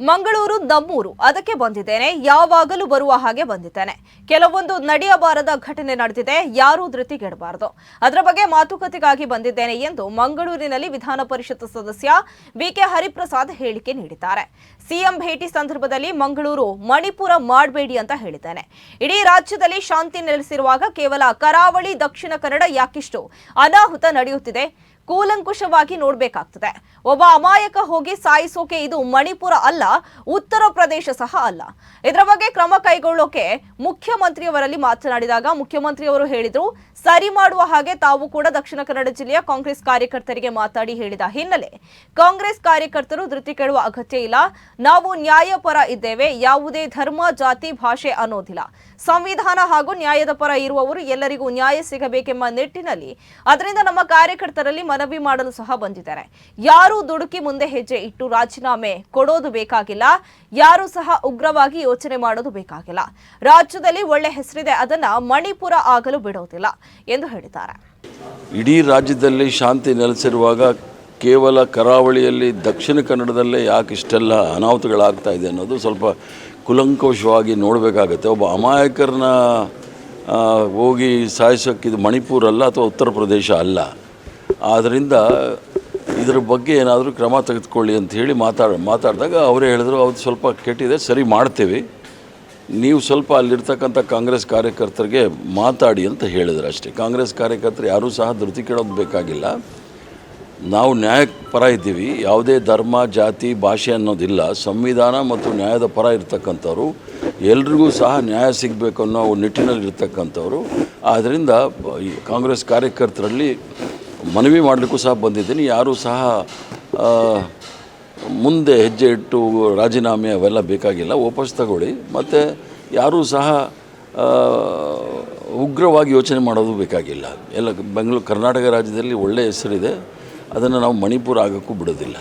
ಮಂಗಳೂರು ನಮ್ಮೂರು ಅದಕ್ಕೆ ಬಂದಿದ್ದೇನೆ. ಯಾವಾಗಲೂ ಬರುವ ಹಾಗೆ ಬಂದಿದ್ದೇನೆ. ಕೆಲವೊಂದು ನಡೆಯಬಾರದ ಘಟನೆ ನಡೆದಿದೆ. ಯಾರೂ ಧೃತಿಗೆಡಬಾರದು. ಅದರ ಬಗ್ಗೆ ಮಾತುಕತೆಗಾಗಿ ಬಂದಿದ್ದೇನೆ ಎಂದು ಮಂಗಳೂರಿನಲ್ಲಿ ವಿಧಾನ ಪರಿಷತ್ ಸದಸ್ಯ ಬಿಕೆ ಹರಿಪ್ರಸಾದ್ ಹೇಳಿಕೆ ನೀಡಿದ್ದಾರೆ. ಸಿಎಂ ಭೇಟಿ ಸಂದರ್ಭದಲ್ಲಿ ಮಂಗಳೂರು, ಮಣಿಪುರ ಮಾಡಬೇಡಿ ಅಂತ ಹೇಳಿದ್ದೇನೆ. ಇಡೀ ರಾಜ್ಯದಲ್ಲಿ ಶಾಂತಿ ನೆಲೆಸಿರುವಾಗ ಕೇವಲ ಕರಾವಳಿ, ದಕ್ಷಿಣ ಕನ್ನಡ ಯಾಕಿಷ್ಟು ಅನಾಹುತ ನಡೆಯುತ್ತಿದೆ. ಕೂಲಂಕುಷವಾಗಿ ನೋಡಬೇಕಾಗ್ತದೆ. ಒಬ್ಬ ಅಮಾಯಕ ಹೋಗಿ ಸಾಯಿಸೋಕೆ ಇದು ಮಣಿಪುರ ಅಲ್ಲ, ಉತ್ತರ ಪ್ರದೇಶ ಸಹ ಅಲ್ಲ. ಇದರ ಬಗ್ಗೆ ಕ್ರಮ ಕೈಗೊಳ್ಳೋಕೆ ಮುಖ್ಯಮಂತ್ರಿಯವರಲ್ಲಿ ಮಾತನಾಡಿದಾಗ ಮುಖ್ಯಮಂತ್ರಿಯವರು ಹೇಳಿದ್ರು, ಸರಿ ಮಾಡುವ ಹಾಗೆ ತಾವು ಕೂಡ ದಕ್ಷಿಣ ಕನ್ನಡ ಜಿಲ್ಲೆಯ ಕಾಂಗ್ರೆಸ್ ಕಾರ್ಯಕರ್ತರಿಗೆ ಮಾತಾಡಿ ಹೇಳಿದ ಹಿನ್ನೆಲೆ. ಕಾಂಗ್ರೆಸ್ ಕಾರ್ಯಕರ್ತರು ಧೃತಿ ಕೇಳುವ ಅಗತ್ಯ ಇಲ್ಲ, ನಾವು ನ್ಯಾಯಪರ ಇದ್ದೇವೆ, ಯಾವುದೇ ಧರ್ಮ, ಜಾತಿ, ಭಾಷೆ ಅನ್ನೋದಿಲ್ಲ. ಸಂವಿಧಾನ ಹಾಗೂ ನ್ಯಾಯದ ಪರ ಇರುವವರು ಎಲ್ಲರಿಗೂ ನ್ಯಾಯ ಸಿಗಬೇಕೆಂಬ ನಿಟ್ಟಿನಲ್ಲಿ, ಅದರಿಂದ ನಮ್ಮ ಕಾರ್ಯಕರ್ತರಲ್ಲಿ ಮನವಿ ಮಾಡಲು ಸಹ ಬಂದಿದ್ದಾರೆ. ಯಾರೂ ದುಡುಕಿ ಮುಂದೆ ಹೆಜ್ಜೆ ಇಟ್ಟು ರಾಜೀನಾಮೆ ಕೊಡೋದು ಬೇಕಾಗಿಲ್ಲ. ಯಾರೂ ಸಹ ಉಗ್ರವಾಗಿ ಯೋಚನೆ ಮಾಡೋದು ಬೇಕಾಗಿಲ್ಲ. ರಾಜ್ಯದಲ್ಲಿ ಒಳ್ಳೆ ಹೆಸರಿದೆ, ಅದನ್ನ ಮಣಿಪುರ ಆಗಲು ಬಿಡೋದಿಲ್ಲ ಎಂದು ಹೇಳಿದ್ದಾರೆ. ಇಡೀ ರಾಜ್ಯದಲ್ಲಿ ಶಾಂತಿ ನೆಲೆಸಿರುವಾಗ ಕೇವಲ ಕರಾವಳಿಯಲ್ಲಿ ದಕ್ಷಿಣ ಕನ್ನಡದಲ್ಲೇ ಯಾಕೆ ಇಷ್ಟೆಲ್ಲ ಅನಾಹುತಗಳಾಗ್ತಾ ಇದೆ ಅನ್ನೋದು ಸ್ವಲ್ಪ ಕುಲಂಕುಷವಾಗಿ ನೋಡಬೇಕಾಗತ್ತೆ. ಒಬ್ಬ ಅಮಾಯಕರನ್ನ ಹೋಗಿ ಸಾಯಿಸೋಕ್ಕಿದು ಮಣಿಪುರ ಅಲ್ಲ ಅಥವಾ ಉತ್ತರ ಪ್ರದೇಶ ಅಲ್ಲ. ಆದ್ದರಿಂದ ಇದ್ರ ಬಗ್ಗೆ ಏನಾದರೂ ಕ್ರಮ ತೆಗೆದುಕೊಳ್ಳಿ ಅಂತ ಹೇಳಿ ಮಾತಾಡ, ಮಾತಾಡಿದಾಗ ಅವರೇ ಹೇಳಿದ್ರು ಅವ್ರು ಸ್ವಲ್ಪ ಕೆಟ್ಟಿದೆ, ಸರಿ ಮಾಡ್ತೇವೆ. ನೀವು ಸ್ವಲ್ಪ ಅಲ್ಲಿರ್ತಕ್ಕಂಥ ಕಾಂಗ್ರೆಸ್ ಕಾರ್ಯಕರ್ತರಿಗೆ ಮಾತಾಡಿ ಅಂತ ಹೇಳಿದ್ರು ಅಷ್ಟೇ. ಕಾಂಗ್ರೆಸ್ ಕಾರ್ಯಕರ್ತರು ಯಾರೂ ಸಹ ಧೃತಿ ಕೇಳೋದು ಬೇಕಾಗಿಲ್ಲ. ನಾವು ನ್ಯಾಯ ಪರ ಇದ್ದೀವಿ. ಯಾವುದೇ ಧರ್ಮ, ಜಾತಿ, ಭಾಷೆ ಅನ್ನೋದಿಲ್ಲ. ಸಂವಿಧಾನ ಮತ್ತು ನ್ಯಾಯದ ಪರ ಇರ್ತಕ್ಕಂಥವ್ರು. ಎಲ್ರಿಗೂ ಸಹ ನ್ಯಾಯ ಸಿಗಬೇಕು ಅನ್ನೋ ನಿಟ್ಟಿನಲ್ಲಿ ಇರ್ತಕ್ಕಂಥವ್ರು ಆದ್ದರಿಂದ ಕಾಂಗ್ರೆಸ್ ಕಾರ್ಯಕರ್ತರಲ್ಲಿ ಮನವಿ ಮಾಡಲಿಕ್ಕೂ ಸಹ ಬಂದಿದ್ದೀನಿ. ಯಾರೂ ಸಹ ಮುಂದೆ ಹೆಜ್ಜೆ ಇಟ್ಟು ರಾಜೀನಾಮೆ ಅವೆಲ್ಲ ಬೇಕಾಗಿಲ್ಲ. ವಾಪಸ್ ತಗೊಳ್ಳಿ. ಮತ್ತು ಯಾರೂ ಸಹ ಉಗ್ರವಾಗಿ ಯೋಚನೆ ಮಾಡೋದು ಬೇಕಾಗಿಲ್ಲ. ಎಲ್ಲ, ಬೆಂಗಳೂರು, ಕರ್ನಾಟಕ ರಾಜ್ಯದಲ್ಲಿ ಒಳ್ಳೆಯ ಹೆಸರಿದೆ. ಅದನ್ನು ನಾವು ಮಣಿಪುರ ಆಗೋಕ್ಕೂ ಬಿಡೋದಿಲ್ಲ.